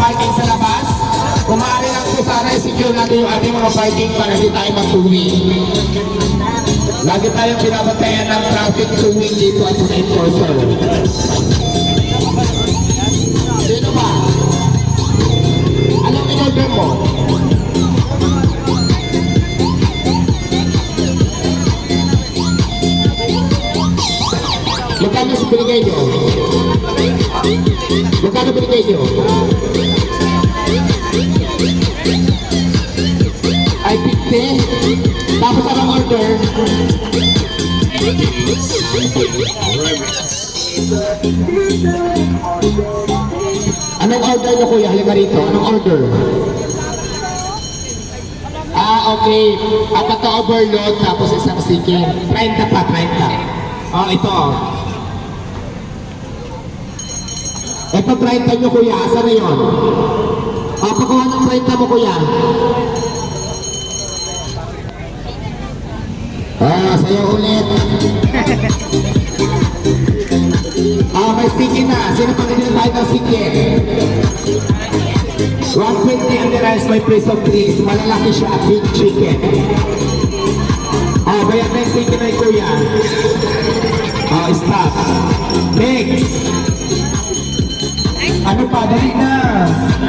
parking sa labas. Kung maaari lang po sana i-secure natin yung ating mga parking para hindi tayo magtuwi. Lagi tayong binabantayan ng traffic tuwing dito at sa enforcer. Sino ba? Anong in-order mo? Magkano sa binigay nyo? Magkano binigay nyo? 50. Tapos anong order? Anong order nyo kuya? Halika rito. Anong order? Ah, okay. Apat na overload tapos isang chicken. 30 pa, 30. Oh, ito. Ito 30 nyo kuya. Asa na yun? Oh, pakuha ng 30 mo kuya. Sa'yo ulit. Ah, may sticky na. Sino pang hindi tayo ng sticky? 120 ang the rice, may place of drinks. Malalaki siya, big chicken. Ah, bayad na yung sticky na yung kuya. Ah, stop. Next. Ano pa? Dali na.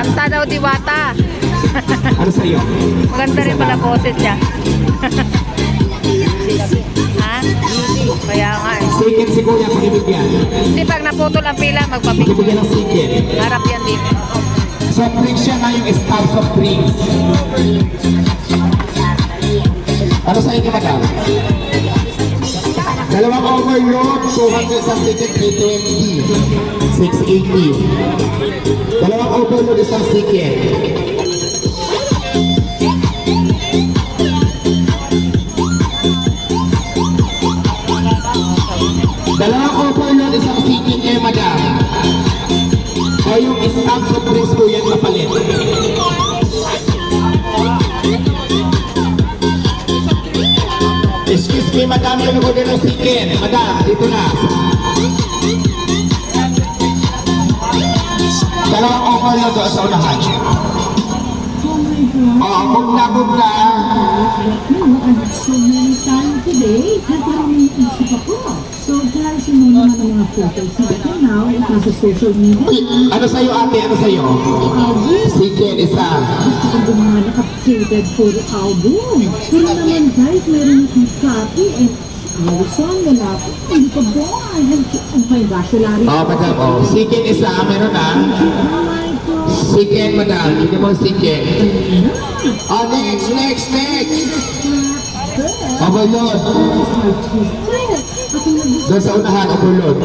Anta daw diwata. Ano sa'yo? Maganda rin pala boses niya. ha? Kaya nga eh. Chicken si kuya, pakibigyan. Hindi pag naputol ang pila, magpapicture. Pakibigyan ng chicken. Harap yan dito. Soft drinks siya na yung stop soft drinks. Ano sa inyo, madam? Dalawang overload, 200 sa ticket, 320. 680. Dalawang overload, isang ticket. Dalawang overload, isang ticket eh, madam. O yung soft drinks po yan kapalit. Excuse me, madam, yung nag-order ng chicken. Madam, dito na. Dalawang offer na doon sa unahan. Oo, kung na, kung na. No, and so many times today, nagkaroon ng isip ako. Mga naman ang mga photos natin now, nasa social media, Ano sa'yo, ate? Ano sa'yo? album, Chicken, isa. gusto ko yung mga naka-updated photo album. Pero naman guys, meron akong copy and our song na natin. Hindi have to, oh my gosh, wala rin. Oo, madam. Oh, chicken, isa. Meron na. Oh God. Chicken, madam. Hindi mo chicken. Oh, next, next, next. Overload. Doon sa unahan, overload.